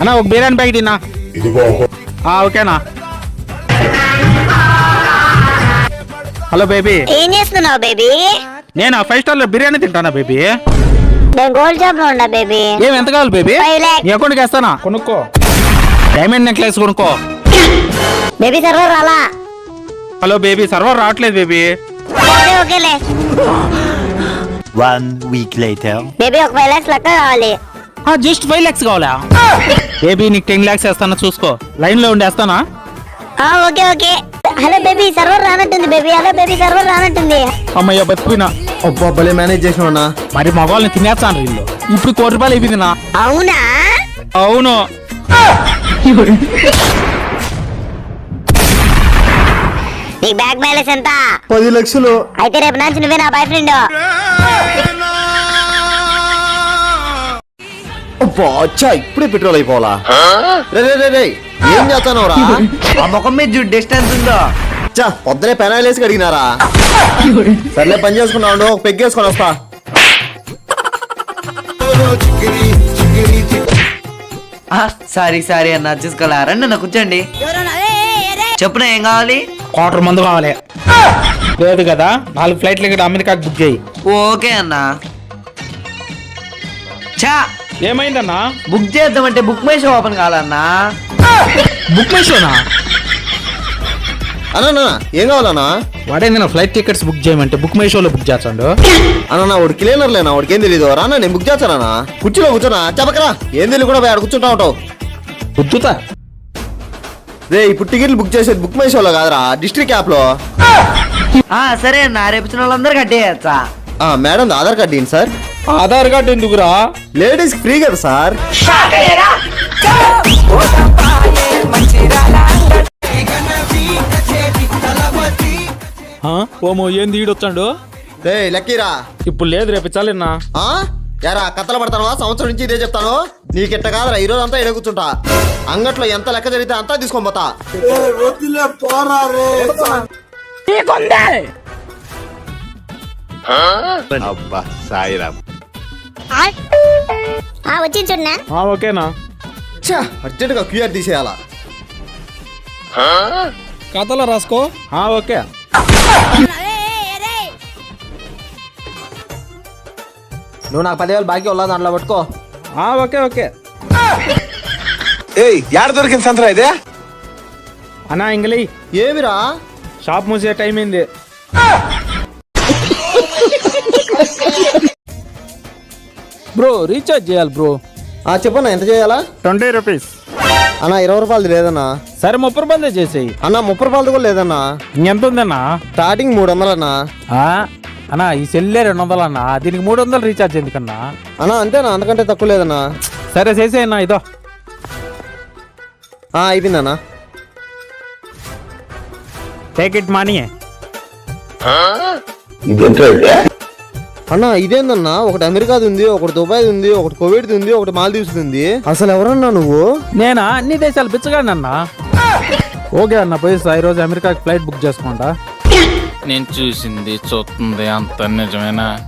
అన్నా ఒక బిర్యానీ ప్యాకెట్ ఇన్నా ఆ, ఓకేనా? Hello baby. ఏం చేస్తున్నావు బేబీ? నేను? ఫైవ్ స్టార్లో బిర్యానీ తింటానా బేబీ? నేను గోల్డ్ జాబ్లో ఉన్నా బేబీ. ఏం ఎంత కావాలి బేబీ. నీ అకౌంట్కి వేస్తానా? కొనుక్కో. డైమండ్ నెక్లెస్ కొనుక్కో. బేబీ సర్వర్ రాలా? హలో బేబీ సర్వర్ రావట్లేదు బేబీ. ఓకే ఓకేలే. One week later. బేబీ ఒక ఫైవ్ లాక్స్ లెక్క కావాలి. జస్ట్ ఫైవ్ ల్యాక్స్ కావాలా? బేబీ నీకు టెన్ ల్యాక్స్ వేస్తానా? చూసుకో. లైన్లో ఉండేస్తానా ఆ okay okay. Hello baby server రానట్టుంది baby. Hello baby server రానట్టుంది. అమ్మయ్య బతికినా అబ్బా భలే మేనేజ్ అన్నా. మరి మగవాళ్ళని తినేస్తాను వీళ్ళు ఇప్పుడు కోటి రూపాయలు అయిపోయింది నా. అవునా? అవును. నీ బ్యాగ్ బ్యాలెన్స్ ఎంత? పది లక్షలు. అయితే రేపు నుంచి నువ్వే నా బాయ్ ఫ్రెండ్ అచ్చా ఇప్పుడే పెట్రోల్ అయిపోవాలా? రే రే రే రే ఏం చేస్తాను రా ఆ ముఖం మీద చూడు డిస్టెన్స్ ఉందో. చా పొద్దునే పెనాయిల్ వేసి అడిగినారా సర్లే పని చేసుకున్నావు ఒక పెగ్గేసుకొని వస్తా. సారీ సారీ అన్న చూసుకోలే రండి అన్న కూర్చోండి. చెప్పున ఏం కావాలి? క్వార్టర్ మందు కావాలి. లేదు కదా నాలుగు ఫ్లైట్లు ఇక్కడ అమెరికాకి బుక్ చేయి. ఓకే అన్న. చా ఏమైందన్నా? బుక్ చేద్దామంటే బుక్ మై షో ఓపెన్ కావాలన్నా. బుక్ మై షోనా? అన్నా ఏం కావాలన్నా? వాడేంది నా ఫ్లైట్ టికెట్స్ బుక్ చేయమంటే బుక్ మై షోలో బుక్ చేస్తాడు? అన్న వాడు క్లీనర్ లేనా? వాడికి ఏం తెలీదు. రానా నేను బుక్ చేస్తానా కుర్చీలో కూర్చోనా? చెప్పకరా. ఏం తెలియదు కూడా పోయి ఆడ కూర్చుంటా ఉంటావు. గుర్తుతా రే ఇప్పుడు టికెట్లు బుక్ చేసేది బుక్ మై షోలో కాదురా డిస్ట్రిక్ట్ యాప్లో. ఆ సరే అన్న రేపు వచ్చిన వాళ్ళందరూ కట్టేయచ్చా మేడం ఆధార్ కార్డు ఏంటి సార్? ఆధార్ కార్డు ఎందుకురా? లేడీస్ ఫ్రీ కదా సార్? ఆ? ఓమో ఏంది ఈడొచ్చాడు? రే లక్కీరా. ఇప్పుడు లేదు రేపు చాలేనా ఆ? యారా కథలు పడతావా సంవత్సరం నుంచి ఇదే చెప్తాను. నీకెట్ట కాదురా ఈ రోజు అంతా ఇడ కూర్చుంటా. అంగట్లో ఎంత లెక్క జరిగితే అంతా తీసుకొని పోతా. అబ్బా సాయిరామ్ ఆ? వచ్చి చూడనా? ఆ, ఓకేనా? ఛా అర్జెంటుగా క్యూఆర్ తీసేయాలా? కథలో రాసుకో. ఆ, ఓకే. నువ్వు నాకు పదివేలు బాకీ ఉన్నా దాంట్లో పట్టుకో. ఆ, ఓకే ఓకే. ఏయ్ యాడ దొరికింది సంతరా ఇదే? అన్నా ఇంగలి. ఏమిరా? షాప్ మూసే టైం అయింది. బ్రో రీఛార్జ్ చేయాలి బ్రో. ఆ చెప్పన్నా ఎంత చేయాలా? Twenty rupees. అన్న ఇరవై రూపాయలది లేదన్నా. సరే ముప్పై రూపాయలే చేసేయి. అన్న ముప్పై రూపాయలది కూడా లేదన్నా. ఇంకెంత ఉందన్నా స్టార్టింగ్ మూడు వందలన్నా ఆ, అన్నా ఈ సెల్లే రెండు వందలు అన్నా దీనికి మూడు వందలు రీఛార్జ్ ఎందుకన్నా? అన్న అంతేనా? అంతకంటే తక్కువ లేదన్నా. సరే చేసేయన్నా ఇదో. ఆ అయిపోయిందన్నా టేక్ ఇట్ మనీ అన్న ఇదేందన్నా? ఒకటి అమెరికాది ఉంది ఒకటి దుబాయ్ ఉంది ఒకటి కువైట్ ఉంది ఒకటి మాల్దీవ్స్ ఉంది. అసలు ఎవరన్నా నువ్వు? నేనా? అన్ని దేశాలు పిచ్చగానన్నా ఓకే అన్న పోయి ఈ రోజు అమెరికాకి ఫ్లైట్ బుక్ చేసుకుంటా. నేను చూసింది చూస్తుంది అంత నిజమేనా?